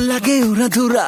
লাগে উড়া ধুরা